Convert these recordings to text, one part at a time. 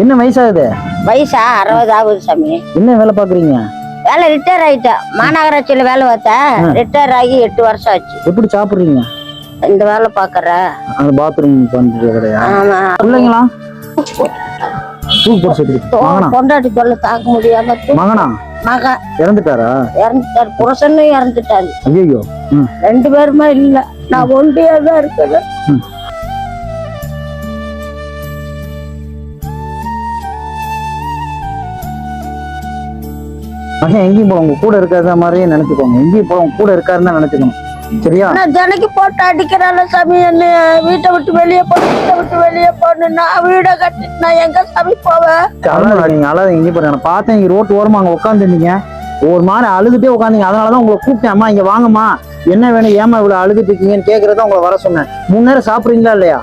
என்ன வயசாகுது? வயசா? அறுபது ஆகுது சாமி. என்ன வேலை பாக்குறீங்க வேலை ரிட்டையர் ஆயிட்டேன். மாநகராட்சியில வேலை பார்த்தேன். ரிட்டையர் ஆகி எட்டு வருஷம் ஆச்சு. எப்படி சாப்பிடுறீங்க? இந்த வேலை பாக்குற அந்த பாத்ரூம் பண்றது ஆமா. பிள்ளைங்களா? பொண்டாட்டி தொல்லை தாக்க முடியாம மகனா? மகன் இறந்துட்டாரா? இறந்துட்டாரு. புருஷனும் இறந்துட்டாரு. ஐயோ ரெண்டு பேருமே இல்ல. நான் ஒண்டியா தான் இருக்கேன் மகன் எங்கேயும் போல உங்க கூட இருக்காத மாதிரியே நினைச்சுக்கோங்க. எங்கேயும் போல உங்க கூட இருக்காருன்னு நினைச்சுக்கணும். சரியா? நான் ஜனக்கு போட்டு அடிக்கிறாள் சாமி. என்ன வீட்டை விட்டு வெளியே போ வீட்டை விட்டு வெளியே நான் வீடை கட்டிட்டு நான் எங்க சாமி போவேன்? அழாதீங்க இங்கே பாருங்க பார்த்தேன் இங்க ரோட்டு ஓரமா அங்க உட்காந்துருந்தீங்க ஒரு மாதிரி அழுதுட்டே உட்காந்தீங்க அதனாலதான் உங்களை கூப்பிட்டேன். அம்மா இங்க வாங்கம்மா. என்ன வேணும்? ஏமா இவ்வளவு அழுதுட்டு இருக்கீங்கன்னு கேக்குறதா உங்களை வர சொன்னேன். மூணு நேரம் சாப்பிடுறீங்களா இல்லையா?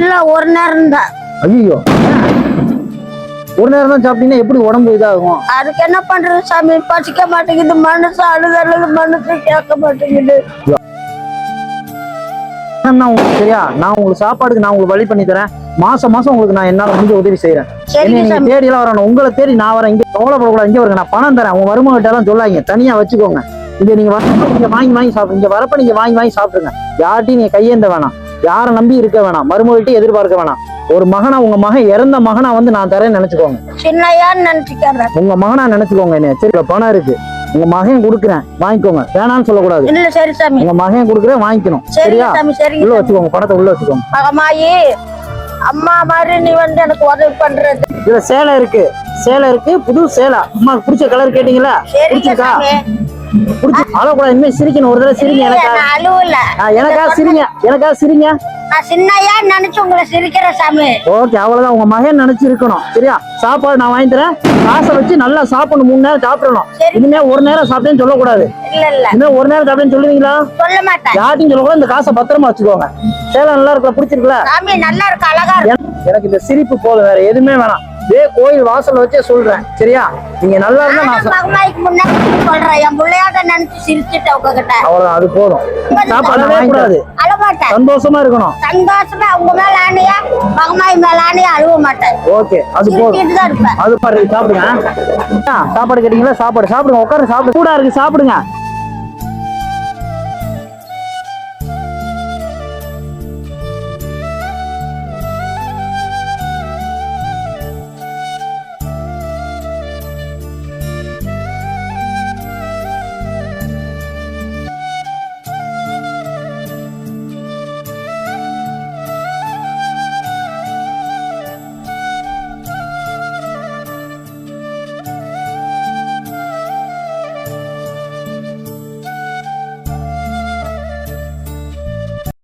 இல்ல ஒரு நேரம் தான். ஐயோ ஒரு நேரம் தான் சாப்பிட்டீங்கன்னா எப்படி உடம்பு இதாகும்? அதுக்கு என்ன பண்றது சாமி? பசிக்க மாட்டேங்குது மனசு அழுது அழுது மனசு கேட்க மாட்டேங்குது. நான் உங்களுக்கு சரியா? நான் உங்களுக்கு சாப்பாடுக்கு நான் உங்களுக்கு வழி பண்ணி தரேன். மாசம் மாசம் உங்களுக்கு நான் என்னால முடிஞ்ச உதவி செய்யறேன் நீங்க தேடி எல்லாம் வரணும். உங்களை தேடி நான் வரேன். இங்க கவலைப்படக்கூடாது. இங்க வருங்க நான் பணம் தரேன். உங்க மருமகிட்ட எல்லாம் சொல்லாதீங்க. தனியா வச்சுக்கோங்க. இங்க நீங்க வரப்ப நீங்க வாங்கி வாங்கி சாப்பிடுங்க இங்க வரப்ப நீங்க வாங்கி வாங்கி சாப்பிடுங்க. யார்ட்டையும் நீங்க கையேந்த வேணாம். யாரை நம்பி இருக்க வேணாம். மருமகிட்ட எதிர்பார்க்க வேணாம். ஒரு மகனா உங்க மகன் இறந்த மகனா வந்து நான் தரேன்னு நினைச்சுக்கோங்க. சின்னையான்னு நினைச்சுக்கிறேன் உங்க மகனா நினைச்சுக்கோங்க என்ன சரி பணம் இருக்கு. உங்க மகன் கொடுக்குறேன். வாங்கிக்கோங்க. வேணாம்னு சொல்லக்கூடாது. இல்ல சரி சாமி. உங்க மகன் கொடுக்குறேன் வாங்கிக்கணும். சரியா? உள்ள. வச்சுக்கோங்க. பணத்தை உள்ள வச்சுக்கோங்க. மகமாயி அம்மா மாதிரி நீ வந்து எனக்கு உதவி பண்றது. இதுல சேலை இருக்கு. சேலை இருக்கு. புது சேலை. அம்மா பிடிச்ச கலர் கேட்டீங்களா பிடிச்சிருக்கா? இனிமே சிரிக்கணும். ஒரு தடவை சிரிங்க எனக்கா. சிரிங்க. எனக்கா சிரிங்க. நான் சின்னையா நினைச்சு உங்களை சிரிக்கிறேன் சாமி. ஓகே அவ்வளவுதான். உங்க மகன் நினைச்சு இருக்கணும் சரியா? சாப்பாடு நான் வாங்கி தரேன். காசை வச்சு நல்லா சாப்பிடணும். மூணு நேரம் சாப்பிடணும். இனிமே ஒரு நேரம் சாப்பிட்டேன்னு சொல்லக்கூடாது. இல்ல இல்ல. இனிமே ஒரு நேரம் சாப்பிட்டேன்னு சொல்லுவீங்களா? சொல்ல மாட்டேன். யார்ட்டையும் சொல்லக்கூடாது. இந்த காசை பத்திரமா வச்சுக்கோங்க. சேலை நல்லா இருக்கா பிடிச்சிருக்கல சாமி நல்லா இருக்கு. அழகா எனக்கு இந்த சிரிப்பு போதும். வேற எதுவுமே வேணாம். இதே கோயில் வாசல்ல வச்சே சொல்றேன். சரியா? நீங்க நல்லா இருந்தா நான் முன்னாடி சொல்றேன். என் பிள்ளையாத நினைச்சு சிரிச்சுட்டேன் உங்ககிட்ட. அவ்வளவுதான் அது போதும். சாப்பாடு வாங்கி கூடாது அழமாட்டேன். சந்தோஷமா இருக்கணும். சந்தோஷமா உங்க மேல ஆணையா மகமாய் மேல ஆணையா அழுவ மாட்டேன். ஓகே அது போதும். அது பாரு சாப்பிடுங்க சாப்பாடு கேட்டீங்களா? சாப்பாடு சாப்பிடுங்க உட்காரு சாப்பிடு சூடா இருக்கு சாப்பிடுங்க.